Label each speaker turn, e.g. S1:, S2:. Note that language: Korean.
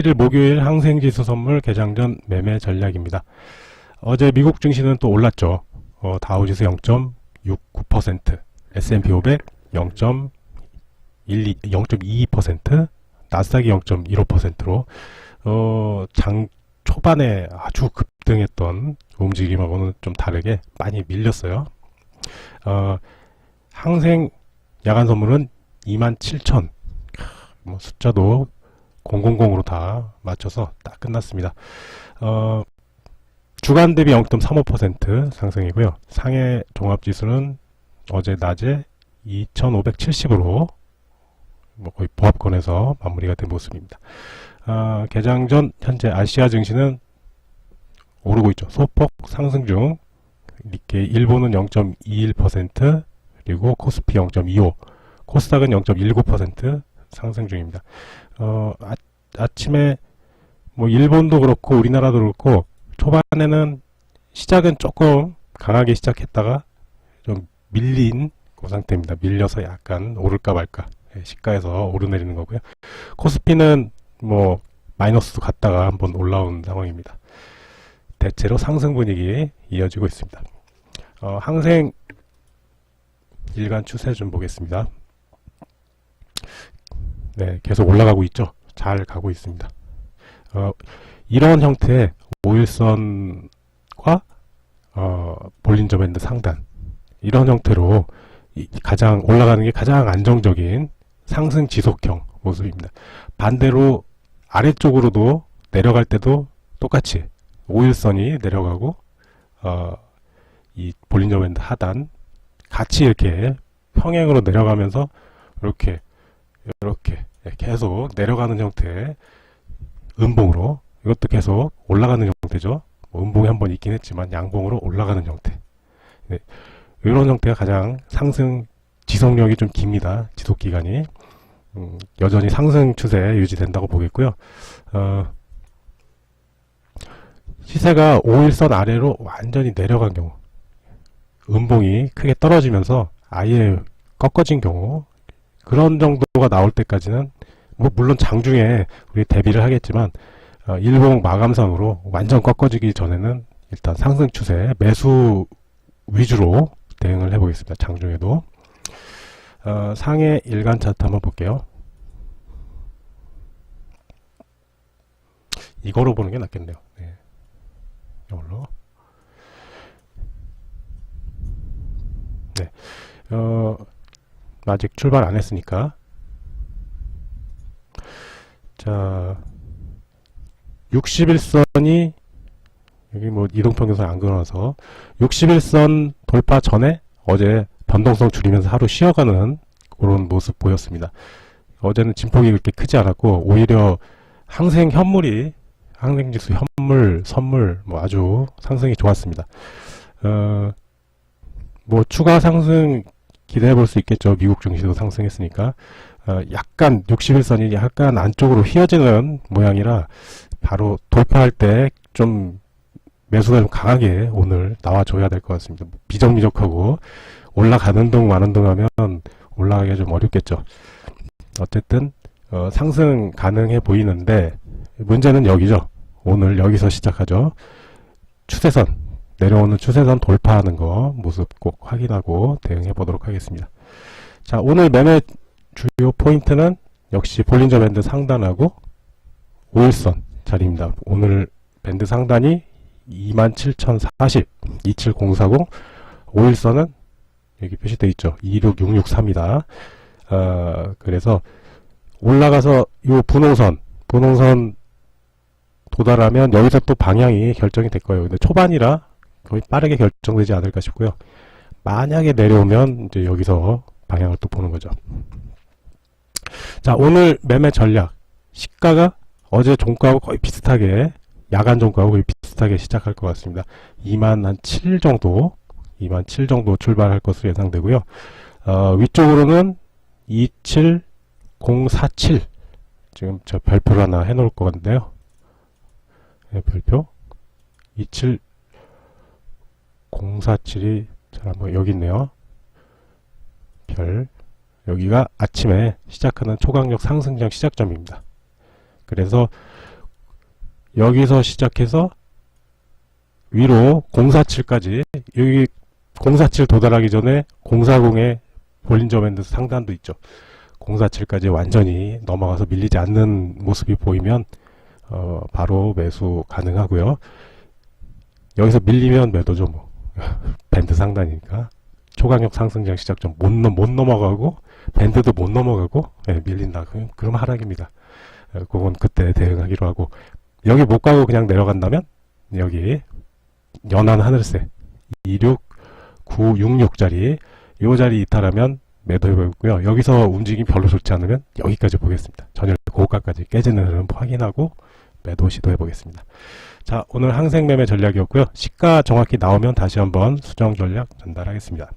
S1: 27일 목요일 항생지수 선물 개장 전 매매 전략입니다. 어제 미국 증시는 또 올랐죠. 어, 다우지수 0.69%, S&P 500 0.12, 0.22%, 나스닥이 0.15%로 어, 장 초반에 아주 급등했던 움직임하고는 좀 다르게 많이 밀렸어요. 어, 항생 야간 선물은 27,000. 뭐 숫자도 000으로 다 맞춰서 딱 끝났습니다. 어, 주간 대비 0.35% 상승이고요. 상해 종합지수는 어제 낮에 2,570으로 뭐 거의 보합권에서 마무리가 된 모습입니다. 아, 개장 전 현재 아시아 증시는 오르고 있죠. 소폭 상승 중 니케 일본은 0.21% 그리고 코스피 0.25, 코스닥은 0.19% 상승 중입니다. 어, 아, 아침에 뭐 일본도 그렇고 우리나라도 그렇고 초반에는 시작은 조금 강하게 시작했다가 좀 밀린 그 상태입니다. 밀려서 약간 오를까 말까 예, 시가에서 오르내리는 거고요. 코스피는 뭐 마이너스도 갔다가 한번 올라온 상황입니다. 대체로 상승 분위기 이어지고 있습니다. 어, 항생 일간 추세 좀 보겠습니다. 네, 계속 올라가고 있죠. 잘 가고 있습니다. 어, 이런 형태의 5일선과 어, 볼린저 밴드 상단 이런 형태로 이- 가장 올라가는 게 가장 안정적인 상승 지속형 모습입니다. 반대로 아래쪽으로도 내려갈 때도 똑같이 5일선이 내려가고 어, 이 볼린저 밴드 하단 같이 이렇게 평행으로 내려가면서 이렇게 이렇게 계속 내려가는 형태의 음봉으로 이것도 계속 올라가는 형태죠. 뭐 음봉이 한 번 있긴 했지만 양봉으로 올라가는 형태. 네, 이런 형태가 가장 상승 지속력이 좀 깁니다. 지속 기간이 음, 여전히 상승 추세 유지된다고 보겠고요. 어, 시세가 5일선 아래로 완전히 내려간 경우, 음봉이 크게 떨어지면서 아예 꺾어진 경우, 그런 정도가 나올 때까지는 뭐 물론 장중에 우리 대비를 하겠지만 어, 일봉 마감선으로 완전 꺾어지기 전에는 일단 상승 추세 매수 위주로 대응을 해보겠습니다. 장중에도 어, 상해 일간 차트 한번 볼게요. 이거로 보는 게 낫겠네요. 네. 이걸로. 네. 어, 아직 출발 안 했으니까. 자, 61선이 여기 뭐 이동평균선 안 그어놔서 61선 돌파 전에 어제 변동성 줄이면서 하루 쉬어가는 그런 모습 보였습니다. 어제는 진폭이 그렇게 크지 않았고 오히려 항생 현물이 항생지수 현물 선물 뭐 아주 상승이 좋았습니다. 어, 뭐 추가 상승 기대해 볼 수 있겠죠. 미국 증시도 상승했으니까 어, 약간 61선이 약간 안쪽으로 휘어지는 모양이라 바로 돌파할 때 좀 매수가 좀 강하게 오늘 나와줘야 될 것 같습니다. 비정미적하고 올라가는 동 마는 동 하면 올라가기가 좀 어렵겠죠. 어쨌든 어, 상승 가능해 보이는데 문제는 여기죠. 오늘 여기서 시작하죠. 추세선 내려오는 추세선 돌파하는 거 모습 꼭 확인하고 대응해 보도록 하겠습니다. 자 오늘 매매 주요 포인트는 역시 볼린저 밴드 상단하고 5일선 자리입니다. 오늘 밴드 상단이 27040, 27040, 5일선은 여기 표시되어 있죠. 26663이다. 어, 그래서 올라가서 요 분홍선, 분홍선 도달하면 여기서 또 방향이 결정이 될 거예요. 근데 초반이라 거의 빠르게 결정되지 않을까 싶고요. 만약에 내려오면 이제 여기서 방향을 또 보는 거죠. 자, 오늘 매매 전략. 시가가 어제 종가하고 거의 비슷하게, 야간 종가하고 거의 비슷하게 시작할 것 같습니다. 2만 한 7 정도, 2만 7 정도 출발할 것으로 예상되고요. 어, 위쪽으로는 27047. 지금 저 별표를 하나 해놓을 것 같은데요. 네, 별표. 27047이 잘 한번 여기 있네요. 별. 여기가 아침에 시작하는 초강력 상승장 시작점입니다. 그래서 여기서 시작해서 위로 047까지 여기 047 도달하기 전에 040에 볼린저 밴드 상단도 있죠. 047까지 완전히 넘어가서 밀리지 않는 모습이 보이면 어, 바로 매수 가능하고요. 여기서 밀리면 매도죠. 뭐. 밴드 상단이니까 초강력 상승장 시작점 못, 넘- 못 넘어가고 밴드도 못 넘어가고 예, 밀린다. 그럼, 그럼 하락입니다. 예, 그건 그때 대응하기로 하고 여기 못 가고 그냥 내려간다면 여기 연한 하늘색 26966자리 이 자리 이탈하면 매도해보고요. 여기서 움직임이 별로 좋지 않으면 여기까지 보겠습니다. 전일 고가까지 깨지는 흐름 확인하고 매도 시도해보겠습니다. 자, 오늘 항생매매 전략이었고요. 시가 정확히 나오면 다시 한번 수정 전략 전달하겠습니다.